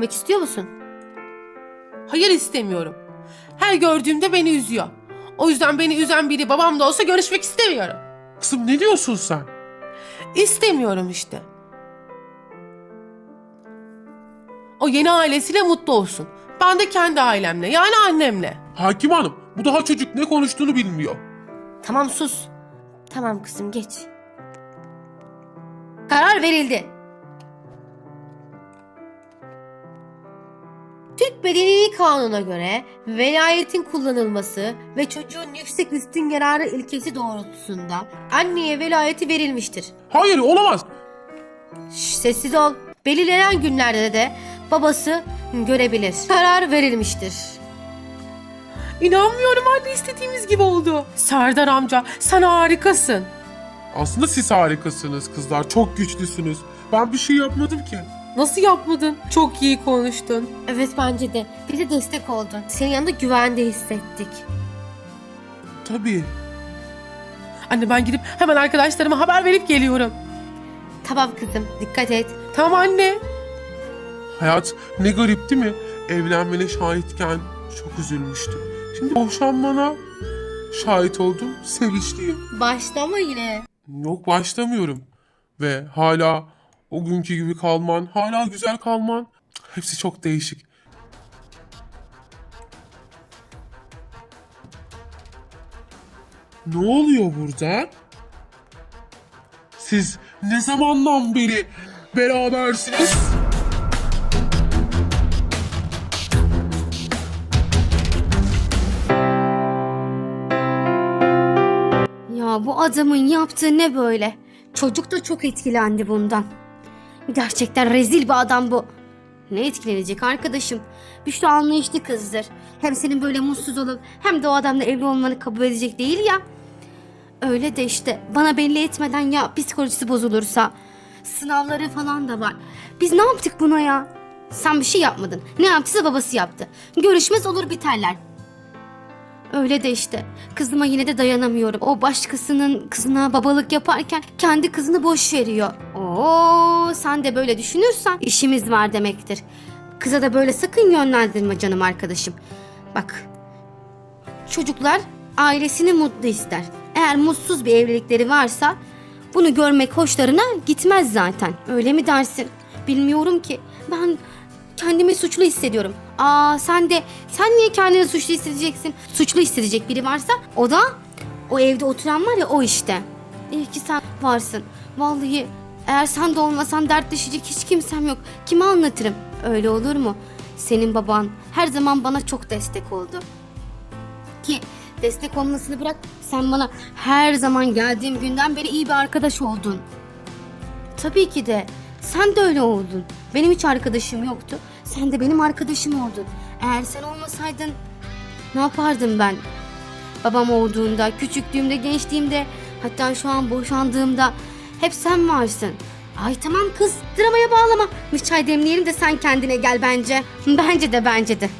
Gitmek istiyor musun? Hayır istemiyorum. Her gördüğümde beni üzüyor. O yüzden beni üzen biri babam da olsa görüşmek istemiyorum. Kızım ne diyorsun sen? İstemiyorum işte. O yeni ailesiyle mutlu olsun. Ben de kendi ailemle yani annemle. Hakim Hanım bu daha çocuk ne konuştuğunu bilmiyor. Tamam sus. Tamam kızım geç. Karar verildi. Türk Medeni Kanunu'na göre velayetin kullanılması ve çocuğun yüksek üstün yararı ilkesi doğrultusunda anneye velayeti verilmiştir. Hayır olamaz. Şş, sessiz ol. Belirlenen günlerde de babası görebilir. Karar verilmiştir. İnanmıyorum anne istediğimiz gibi oldu. Serdar amca sen harikasın. Aslında siz harikasınız kızlar. Çok güçlüsünüz. Ben bir şey yapmadım ki. Nasıl yapmadın? Çok iyi konuştun. Evet bence de. Bir de destek oldun. Senin yanında güvende hissettik. Tabii. Anne ben gidip hemen arkadaşlarıma haber verip geliyorum. Tamam kızım dikkat et. Tamam anne. Hayat ne garip değil mi? Evlenmene şahitken çok üzülmüştüm. Şimdi boşanmana şahit oldum. Sevinçliyim. Başlama yine. Yok başlamıyorum. Ve hala o günkü gibi kalman, hala güzel kalman. Hepsi çok değişik. Ne oluyor burada? Siz ne zamandan beri berabersiniz? Ya bu adamın yaptığı ne böyle? Çocuk da çok etkilendi bundan. Gerçekten rezil bir adam bu. Ne etkilenecek arkadaşım? Büşra anlayışlı kızdır. Hem senin böyle mutsuz olup hem de o adamla evli olmanı kabul edecek değil ya. Öyle de işte bana belli etmeden ya psikolojisi bozulursa. Sınavları falan da var. Biz ne yaptık buna ya? Sen bir şey yapmadın. Ne yaptıysa babası yaptı. Görüşmez olur biterler. Öyle de işte. Kızıma yine de dayanamıyorum. O başkasının kızına babalık yaparken kendi kızını boş veriyor. Oo, sen de böyle düşünürsen işimiz var demektir. Kıza da böyle sakın yönlendirme canım arkadaşım. Bak. Çocuklar ailesini mutlu ister. Eğer mutsuz bir evlilikleri varsa bunu görmek hoşlarına gitmez zaten. Öyle mi dersin? Bilmiyorum ki. Ben kendimi suçlu hissediyorum. Aa sen de sen niye kendini suçlu hissedeceksin? Suçlu hissedecek biri varsa o da o evde oturan var ya o işte. İyi ki sen varsın. Vallahi eğer sen de olmasan dertleşecek hiç kimsem yok. Kime anlatırım? Öyle olur mu? Senin baban her zaman bana çok destek oldu. Ki destek olmasını bırak sen bana her zaman geldiğim günden beri iyi bir arkadaş oldun. Tabii ki de. Sen de öyle oldun. Benim hiç arkadaşım yoktu. Sen de benim arkadaşım oldun. Eğer sen olmasaydın ne yapardım ben? Babam olduğunda, küçüklüğümde, gençliğimde, hatta şu an boşandığımda hep sen varsın. Ay tamam kız, dramaya bağlama. Bir çay demleyelim de sen kendine gel bence. Bence de bence de.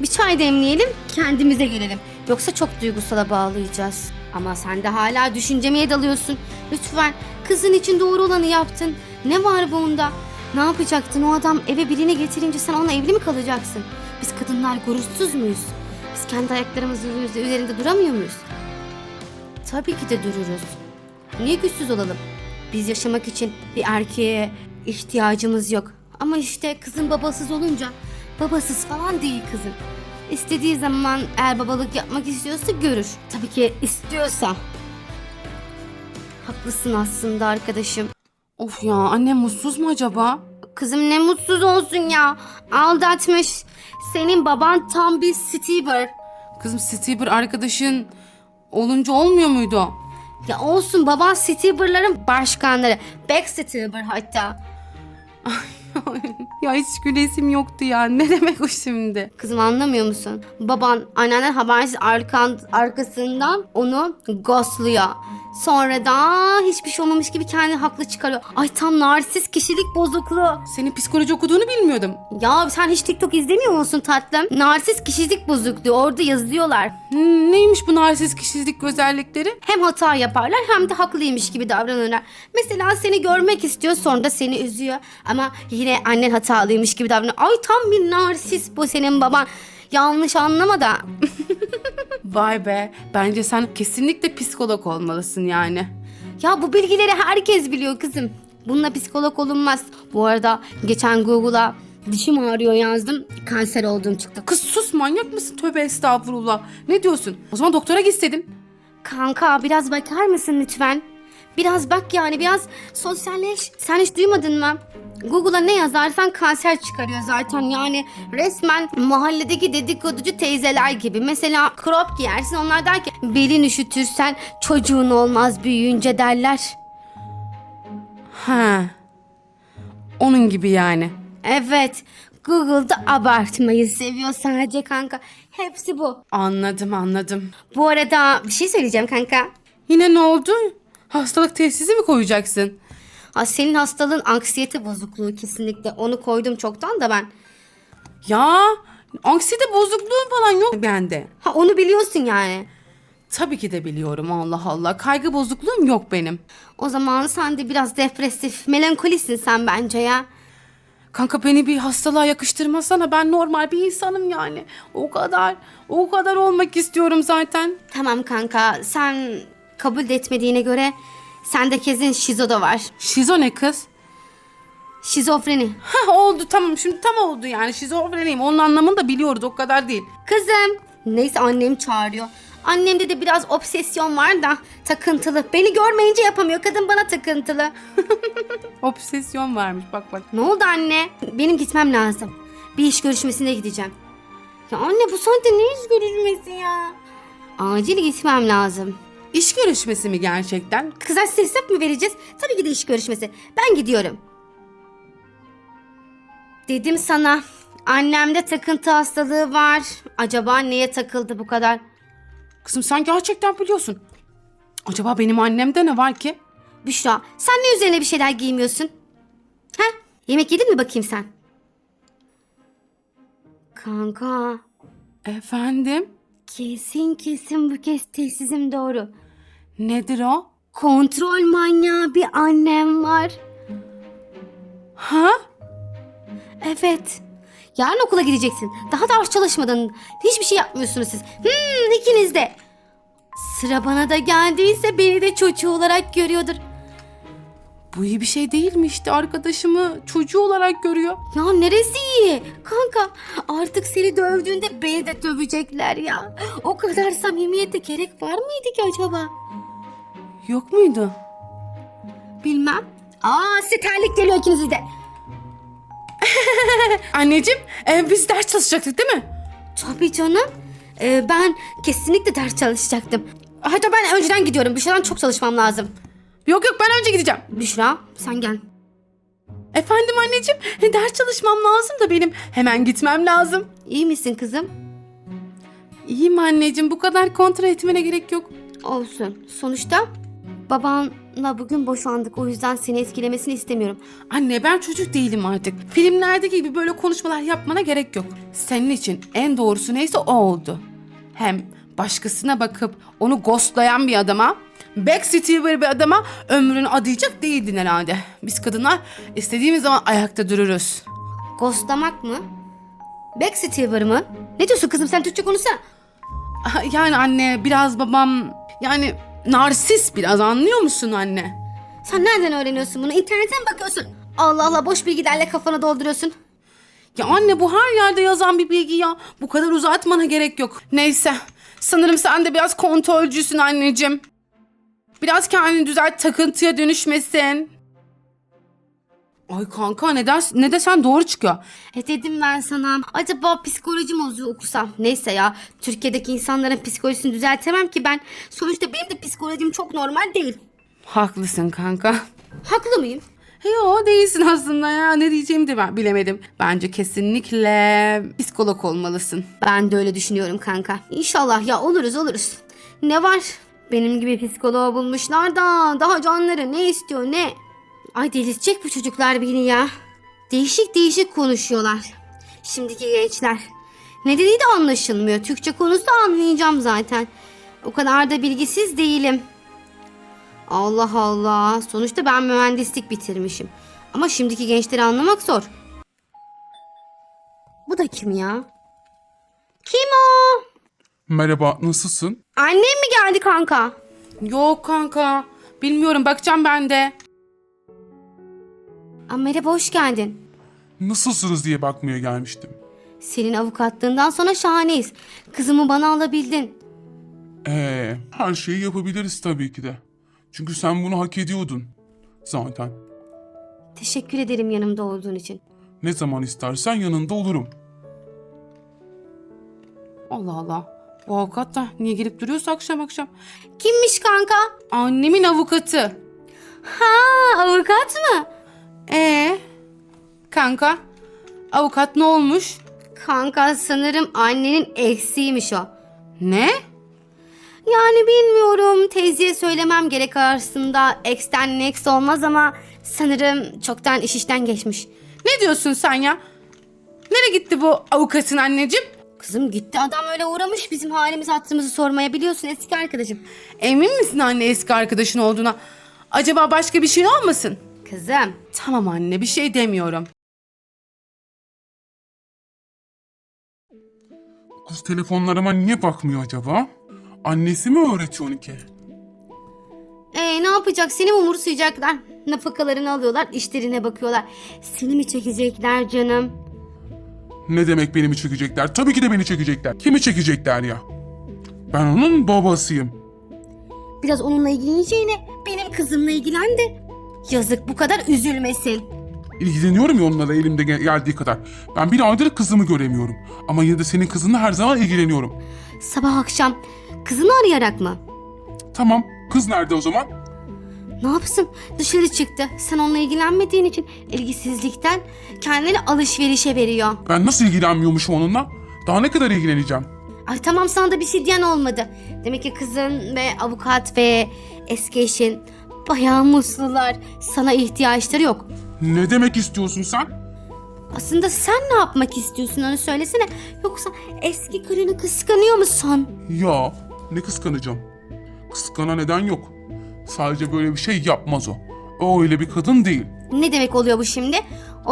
Bir çay demleyelim, kendimize gelelim. Yoksa çok duygusala bağlayacağız. Ama sen de hala düşüncemeye dalıyorsun. Lütfen kızın için doğru olanı yaptın. Ne var bunda? Ne yapacaktın o adam eve birini getirince sen onunla evli mi kalacaksın? Biz kadınlar gurursuz muyuz? Biz kendi ayaklarımızın üzerinde duramıyor muyuz? Tabii ki de dururuz. Niye güçsüz olalım? Biz yaşamak için bir erkeğe ihtiyacımız yok. Ama işte kızın babasız olunca babasız falan değil kızın. İstediği zaman eğer babalık yapmak istiyorsa görür. Tabii ki istiyorsa. Haklısın aslında arkadaşım. Of ya annem mutsuz mu acaba? Kızım ne mutsuz olsun ya. Aldatmış. Senin baban tam bir Stever. Kızım Stieber arkadaşın olunca olmuyor muydu? Ya olsun baban Stever'ların başkanları. Back Stever hatta. ya hiç gülesim yoktu ya. Ne demek o şimdi? Kızım anlamıyor musun? Baban annenden habersiz arkan, arkasından onu ghostluyor. Sonra da hiçbir şey olmamış gibi kendini haklı çıkarıyor. Ay tam narsist kişilik bozukluğu. Senin psikoloji okuduğunu bilmiyordum. Ya sen hiç TikTok izlemiyor musun tatlım? Narsist kişilik bozukluğu orada yazıyorlar. Hmm, neymiş bu narsist kişilik özellikleri? Hem hata yaparlar hem de haklıymış gibi davranırlar. Mesela seni görmek istiyor sonra da seni üzüyor. Ama yine yine annen hatalıymış gibi davranıyor. Ay tam bir narsist bu senin baban. Yanlış anlama da. Vay be. Bence sen kesinlikle psikolog olmalısın yani. Ya bu bilgileri herkes biliyor kızım. Bununla psikolog olunmaz. Bu arada geçen Google'a dişim ağrıyor yazdım. Kanser olduğum çıktı. Kız sus manyak mısın? Tövbe estağfurullah. Ne diyorsun? O zaman doktora gitseydin. Kanka biraz bakar mısın lütfen? Biraz bak yani biraz sosyalleş. Sen hiç duymadın mı? Google'a ne yazarsan kanser çıkarıyor zaten yani resmen mahalledeki dedikoducu teyzeler gibi. Mesela crop giyersin onlar der ki belin üşütürsen çocuğun olmaz büyüyünce derler. Ha. Onun gibi yani. Evet Google'da abartmayı seviyor sadece kanka. Hepsi bu. Anladım anladım. Bu arada bir şey söyleyeceğim kanka. Yine ne oldu? Hastalık teşhisi mi koyacaksın? Senin hastalığın anksiyete bozukluğu kesinlikle. Onu koydum çoktan da ben. Ya anksiyete bozukluğu falan yok bende. Ha onu biliyorsun yani. Tabii ki de biliyorum Allah Allah. Kaygı bozukluğum yok benim. O zaman sen de biraz depresif, melankolisin sen bence ya. Kanka beni bir hastalığa yakıştırmasana. Ben normal bir insanım yani. O kadar. O kadar olmak istiyorum zaten. Tamam kanka sen kabul de etmediğine göre sende kesin şizo da var. Şizo ne kız? Şizofreni. Hah oldu tamam şimdi tam oldu yani şizofreniyim. Onun anlamını da biliyoruz o kadar değil. Kızım. Neyse annem çağırıyor. Annemde de biraz obsesyon var da takıntılı. Beni görmeyince yapamıyor. Kadın bana takıntılı. Obsesyon varmış bak bak. Ne oldu anne? Benim gitmem lazım. Bir iş görüşmesine gideceğim. Ya anne bu saatte ne iş görüşmesi ya? Acil gitmem lazım. İş görüşmesi mi gerçekten? Kıza size hesap mı vereceğiz? Tabii ki de iş görüşmesi. Ben gidiyorum. Dedim sana. Annemde takıntı hastalığı var. Acaba neye takıldı bu kadar? Kızım sen gerçekten biliyorsun. Acaba benim annemde ne var ki? Büşra sen ne üzerine bir şeyler giymiyorsun? Ha? Yemek yedin mi bakayım sen? Kanka Efendim? Kesin kesin bu kez tesizim doğru. Nedir o? Kontrol manyağı bir annem var. Ha? Evet. Yarın okula gideceksin. Daha ders çalışmadın. Hiçbir şey yapmıyorsunuz siz. Hmm, ikiniz de. Sıra bana da geldiyse beni de çocuğu olarak görüyordur. Bu iyi bir şey değil mi işte arkadaşımı çocuğu olarak görüyor. Ya neresi iyi? Kanka artık seni dövdüğünde beni de dövecekler ya. O kadar samimiyete gerek var mıydı ki acaba? Yok muydu? Bilmem. Aa size terlik geliyor ikinizi de. Anneciğim e, biz ders çalışacaktık değil mi? Tabii canım. Ee, ben kesinlikle ders çalışacaktım. Hatta ben önceden gidiyorum. Büşra'dan çok çalışmam lazım. Yok yok ben önce gideceğim. Büşra sen gel. Efendim anneciğim e, ders çalışmam lazım da benim. Hemen gitmem lazım. İyi misin kızım? İyiyim anneciğim bu kadar kontrol etmene gerek yok. Olsun. Sonuçta babanla bugün boşandık. O yüzden seni etkilemesini istemiyorum. Anne ben çocuk değilim artık. Filmlerdeki gibi böyle konuşmalar yapmana gerek yok. Senin için en doğrusu neyse o oldu. Hem başkasına bakıp onu ghostlayan bir adama, backsteamer bir adama ömrünü adayacak değildin herhalde. Biz kadınlar istediğimiz zaman ayakta dururuz. Ghostlamak mı? Backstabber mı? Ne diyorsun kızım sen Türkçe konuşsana. Ah, Yani anne biraz babam yani narsist biraz anlıyor musun anne? Sen nereden öğreniyorsun bunu? İnternetten bakıyorsun? Allah Allah boş bilgilerle kafanı dolduruyorsun. Ya anne bu her yerde yazan bir bilgi ya. Bu kadar uzatmana gerek yok. Neyse. Sanırım sen de biraz kontrolcüsün anneciğim. Biraz kendini düzelt takıntıya dönüşmesin. Ay kanka neden ne desen doğru çıkıyor. E dedim ben sana. Acaba psikoloji mozu okusam. Neyse ya. Türkiye'deki insanların psikolojisini düzeltemem ki ben. Sonuçta benim de psikolojim çok normal değil. Haklısın kanka. Haklı mıyım? Yo değilsin aslında ya. Ne diyeceğimi de ben bilemedim. Bence kesinlikle psikolog olmalısın. Ben de öyle düşünüyorum kanka. İnşallah ya oluruz oluruz. Ne var? Benim gibi psikoloğu bulmuşlar da daha canları ne istiyor ne? Ay delirtecek bu çocuklar beni ya. Değişik değişik konuşuyorlar. Şimdiki gençler. Ne dediği de anlaşılmıyor. Türkçe konuşsa anlayacağım zaten. O kadar da bilgisiz değilim. Allah Allah. Sonuçta ben mühendislik bitirmişim. Ama şimdiki gençleri anlamak zor. Bu da kim ya? Kim o? Merhaba, nasılsın? Annem mi geldi kanka? Yok kanka. Bilmiyorum bakacağım ben de. Aa, merhaba hoş geldin. Nasılsınız diye bakmaya gelmiştim. Senin avukatlığından sonra şahaneyiz. Kızımı bana alabildin. Ee, her şeyi yapabiliriz tabii ki de. Çünkü sen bunu hak ediyordun. Zaten. Teşekkür ederim yanımda olduğun için. Ne zaman istersen yanında olurum. Allah Allah. Bu avukat da niye gelip duruyorsa akşam akşam. Kimmiş kanka? Annemin avukatı. Ha avukat mı? Ee, kanka avukat ne olmuş? Kanka sanırım annenin eksiğiymiş o. Ne? Yani bilmiyorum teyzeye söylemem gerek aslında ex'ten next olmaz ama sanırım çoktan iş işten geçmiş. Ne diyorsun sen ya? Nereye gitti bu avukatın anneciğim? Kızım gitti adam öyle uğramış bizim halimizi hatırımızı sormaya biliyorsun eski arkadaşım. Emin misin anne eski arkadaşın olduğuna? Acaba başka bir şey olmasın? Kızım Tamam anne bir şey demiyorum. Kız telefonlarıma niye bakmıyor acaba? Annesi mi öğretiyor onu ki? ee, ne yapacak seni mi umursayacaklar? Nafakalarını alıyorlar işlerine bakıyorlar. Seni mi çekecekler canım? Ne demek beni mi çekecekler? Tabii ki de beni çekecekler. Kimi çekecekler ya? Ben onun babasıyım. Biraz onunla ilgileneceğine benim kızımla ilgilen de. Yazık bu kadar üzülmesin. İlgileniyorum ya onunla da elimde gel- geldiği kadar. Ben bir aydır kızımı göremiyorum. Ama yine de senin kızınla her zaman ilgileniyorum. Sabah akşam kızını arayarak mı? Tamam, kız nerede o zaman? Ne yapsın? Dışarı çıktı. Sen onunla ilgilenmediğin için ilgisizlikten kendini alışverişe veriyor. Ben nasıl ilgilenmiyormuşum onunla? Daha ne kadar ilgileneceğim? Ay tamam sana da bir şey diyen olmadı. Demek ki kızın ve avukat ve eski eşin bayağı mutlular. Sana ihtiyaçları yok. Ne demek istiyorsun sen? Aslında sen ne yapmak istiyorsun onu söylesene. Yoksa eski karını kıskanıyor musun? Ya, ne kıskanacağım? Kıskana neden yok. Sadece böyle bir şey yapmaz o. O öyle bir kadın değil. Ne demek oluyor bu şimdi?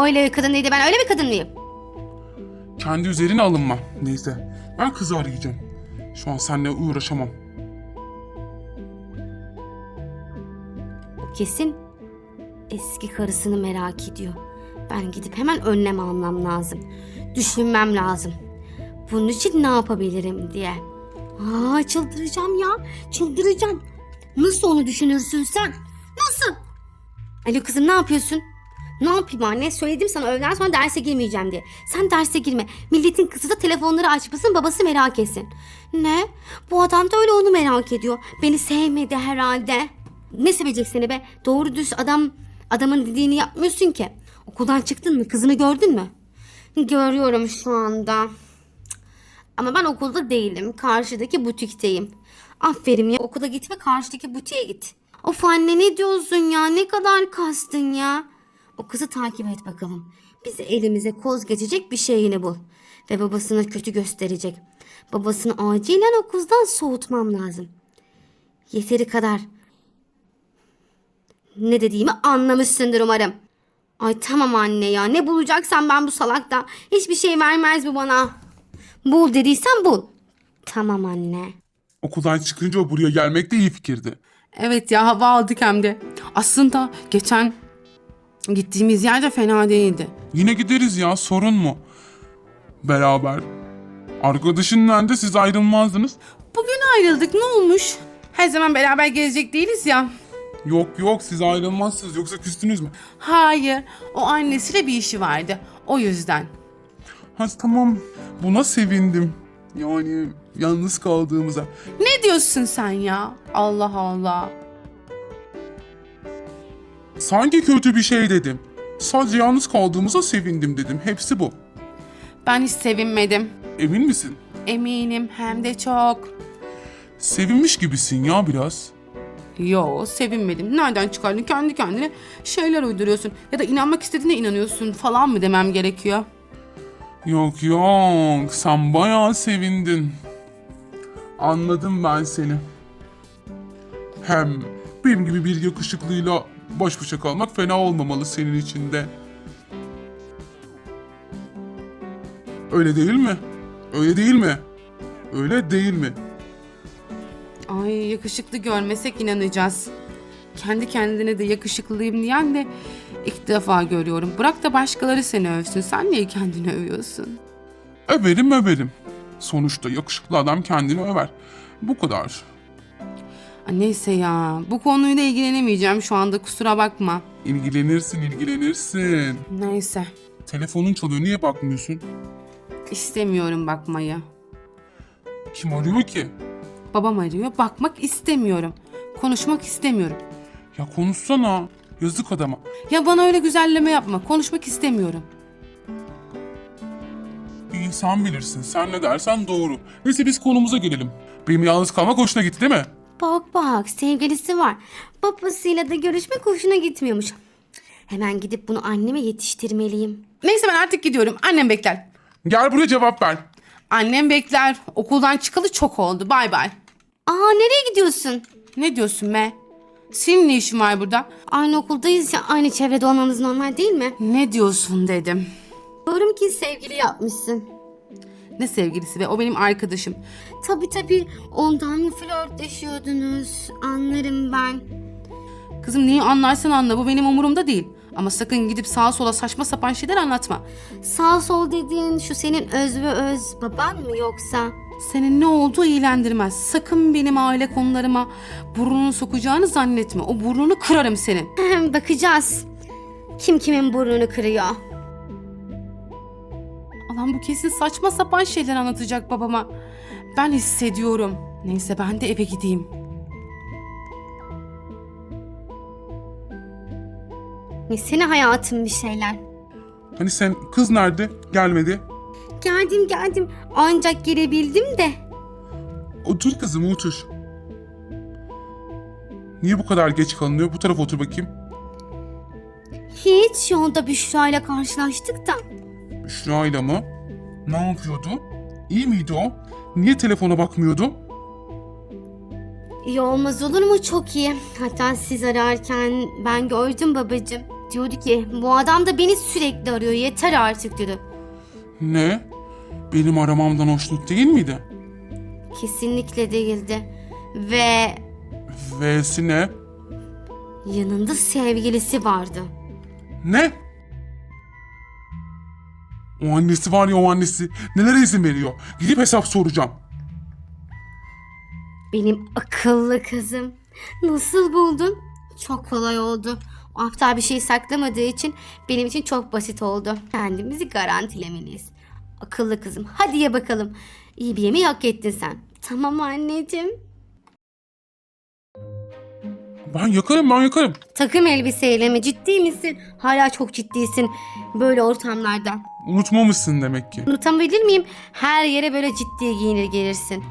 Öyle bir kadın değil de ben öyle bir kadın mıyım? Kendi üzerine alınma. Neyse, ben kızı arayacağım. Şu an seninle uğraşamam. O kesin eski karısını merak ediyor. Ben gidip hemen önlem almam lazım. Düşünmem lazım. Bunun için ne yapabilirim diye. Aa çıldıracağım ya. Çıldıracağım. Nasıl onu düşünürsün sen? Nasıl? Alo kızım ne yapıyorsun? Ne yapayım anne? Söyledim sana öğleden sonra derse girmeyeceğim diye. Sen derse girme. Milletin kızı da telefonları açmasın babası merak etsin. Ne? Bu adam da öyle onu merak ediyor. Beni sevmedi herhalde. Ne sevecek seni be? Doğru düz adam adamın dediğini yapmıyorsun ki. Okuldan çıktın mı? Kızını gördün mü? Görüyorum şu anda. Ama ben okulda değilim. Karşıdaki butikteyim. Aferin ya. Okula gitme karşıdaki butiğe git. Of anne ne diyorsun ya? Ne kadar kastın ya? O kızı takip et bakalım. Bizi elimize koz geçecek bir şeyini bul. Ve babasına kötü gösterecek. Babasını acilen o kızdan soğutmam lazım. Yeteri kadar. Ne dediğimi anlamışsındır umarım. Ay tamam anne ya ne bulacaksan ben bu salakta. Hiçbir şey vermez bu bana. Bul dediysen bul. Tamam anne. Okuldan çıkınca o buraya gelmek de iyi fikirdi. Evet ya hava aldık hem de. Aslında geçen gittiğimiz yer de fena değildi. Yine gideriz ya, sorun mu? Beraber. Arkadaşın nerede siz ayrılmazdınız? Bugün ayrıldık ne olmuş? Her zaman beraber gezecek değiliz ya. Yok yok siz ayrılmazsınız yoksa küstünüz mü? Hayır o annesiyle bir işi vardı. O yüzden. Ha tamam buna sevindim. Yani yalnız kaldığımıza. Ne diyorsun sen ya? Allah Allah. Sanki kötü bir şey dedim. Sadece yalnız kaldığımıza sevindim dedim. Hepsi bu. Ben hiç sevinmedim. Emin misin? Eminim hem de çok. Sevinmiş gibisin ya biraz. Yo sevinmedim. Nereden çıkardın kendi kendine şeyler uyduruyorsun. Ya da inanmak istediğine inanıyorsun falan mı demem gerekiyor. Yok yok sen bayağı sevindin. Anladım ben seni. Hem benim gibi bir yakışıklıyla Baş başa kalmak fena olmamalı senin için de. Öyle değil mi? Öyle değil mi? Öyle değil mi? Ay yakışıklı görmesek inanacağız. Kendi kendine de yakışıklıyım diyen de ilk defa görüyorum. Bırak da başkaları seni övsün. Sen niye kendini övüyorsun? Överim överim. Sonuçta yakışıklı adam kendini över. Bu kadar. Neyse ya bu konuyla ilgilenemeyeceğim şu anda kusura bakma. İlgilenirsin ilgilenirsin. Neyse Telefonun çalıyor niye bakmıyorsun? istemiyorum bakmayı. Kim arıyor ki? Babam arıyor bakmak istemiyorum. Konuşmak istemiyorum. Ya konuşsana. Yazık adama. Ya bana öyle güzelleme yapma konuşmak istemiyorum. İyi sen bilirsin. Sen ne dersen doğru. Neyse biz konumuza gelelim. Benim yalnız kalmak hoşuna gitti değil mi? Bak bak sevgilisi var. Babasıyla da görüşmek hoşuna gitmiyormuş. Hemen gidip bunu anneme yetiştirmeliyim. Neyse ben artık gidiyorum annem bekler. Gel buraya cevap ver. Annem bekler okuldan çıkalı çok oldu bay bay. Aa nereye gidiyorsun? Ne diyorsun be? Senin ne işin var burada? Aynı okuldayız ya aynı çevrede olmamız normal değil mi? Ne diyorsun dedim. Diyorum ki sevgili yapmışsın. Ne sevgilisi be o benim arkadaşım. Tabii tabii ondan mı flörtleşiyordunuz? Anlarım ben. Kızım neyi anlarsan anla bu benim umurumda değil. Ama sakın gidip sağa sola saçma sapan şeyler anlatma. Sağ sol dediğin şu senin öz ve öz baban mı yoksa? Senin ne olduğu iyilendirmez. Sakın benim aile konularıma burnunu sokacağını zannetme. O burnunu kırarım senin. Bakacağız. Kim kimin burnunu kırıyor? Alan bu kesin saçma sapan şeyler anlatacak babama. Ben hissediyorum. Neyse ben de eve gideyim. Nesine hayatım bir şeyler. Hani sen kız nerede? Gelmedi. Geldim geldim ancak gelebildim de. Otur kızım otur. Niye bu kadar geç kalınıyor? Bu tarafa otur bakayım. Hiç yolda Büşra ile karşılaştık da. Büşra ile mı? Ne yapıyordu? İyi miydi o? Niye telefona bakmıyordu? İyi olmaz olur mu? Çok iyi. Hatta siz ararken ben gördüm babacığım. Diyordu ki bu adam da beni sürekli arıyor yeter artık diyordu. Ne? Benim aramamdan hoşnut değil miydi? Kesinlikle değildi. Ve V'si ne? yanında sevgilisi vardı. Ne? O annesi var ya o annesi. Nelere izin veriyor? Gidip hesap soracağım. Benim akıllı kızım. Nasıl buldun? Çok kolay oldu. Aptal bir şey saklamadığı için benim için çok basit oldu. Kendimizi garantilemeliyiz. Akıllı kızım. Hadi ye bakalım. İyi bir yemeği hak ettin sen. Tamam anneciğim. Ben yakarım ben yakarım. Takım elbiseyle mi? Ciddi misin? Hala çok ciddisin böyle ortamlarda. Unutmamışsın demek ki. Unutabilir miyim? Her yere böyle ciddi giyinir gelirsin.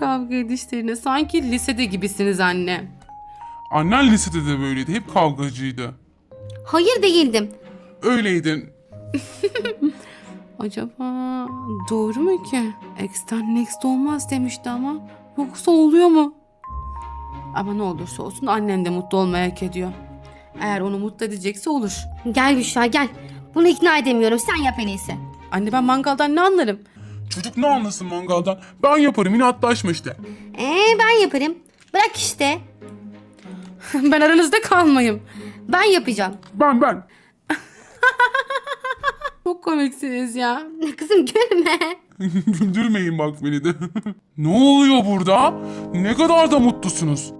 Kavga edişlerine sanki lisede gibisiniz anne. Annen lisede de böyleydi. Hep kavgacıydı. Hayır değildim. Öyleydin. Acaba doğru mu ki? X'ten next olmaz demişti ama. Yoksa oluyor mu? Ama ne olursa olsun annen de mutlu olmayı hak ediyor. Eğer onu mutlu edecekse olur. Gel Büşra gel. Bunu ikna edemiyorum. Sen yap en iyisi. Anne ben mangaldan ne anlarım? Çocuk ne anlasın mangaldan? Ben yaparım inatlaşma işte. Ee ben yaparım. Bırak işte. ben aranızda kalmayayım. Ben yapacağım. Ben ben. Çok komiksiniz ya. Kızım gülme. Güldürmeyin bak beni de. ne oluyor burada? Ne kadar da mutlusunuz.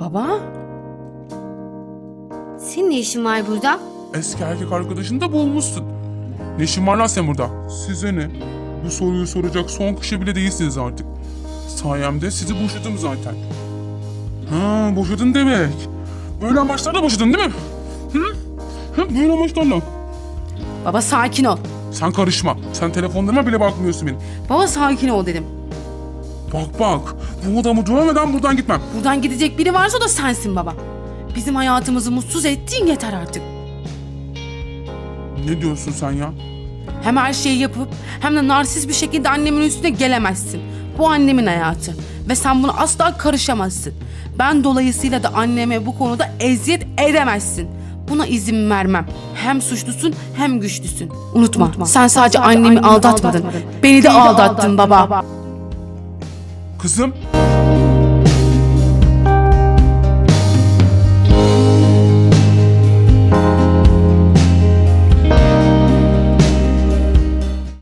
Baba? Senin ne işin var burada? Eski erkek arkadaşını da bulmuşsun. Ne işin var lan sen burada? Size ne? Bu soruyu soracak son kişi bile değilsiniz artık. Sayemde sizi boşadım zaten. Ha boşadın demek. Böyle amaçlarla boşadın değil mi? Hı? Hı? Böyle amaçlarla. Baba sakin ol. Sen karışma. Sen telefonlarıma bile bakmıyorsun benim. Baba sakin ol dedim. Bak bak. Bu adamı dövmeden buradan gitmem. Buradan gidecek biri varsa o da sensin baba. Bizim hayatımızı mutsuz ettiğin yeter artık. Ne diyorsun sen ya? Hem her şeyi yapıp hem de narsist bir şekilde annemin üstüne gelemezsin. Bu annemin hayatı ve sen buna asla karışamazsın. Ben dolayısıyla da anneme bu konuda eziyet edemezsin. Buna izin vermem. Hem suçlusun hem güçlüsün. Unutma, sen sadece annemi aldatmadın. Beni de aldattın baba. Kızım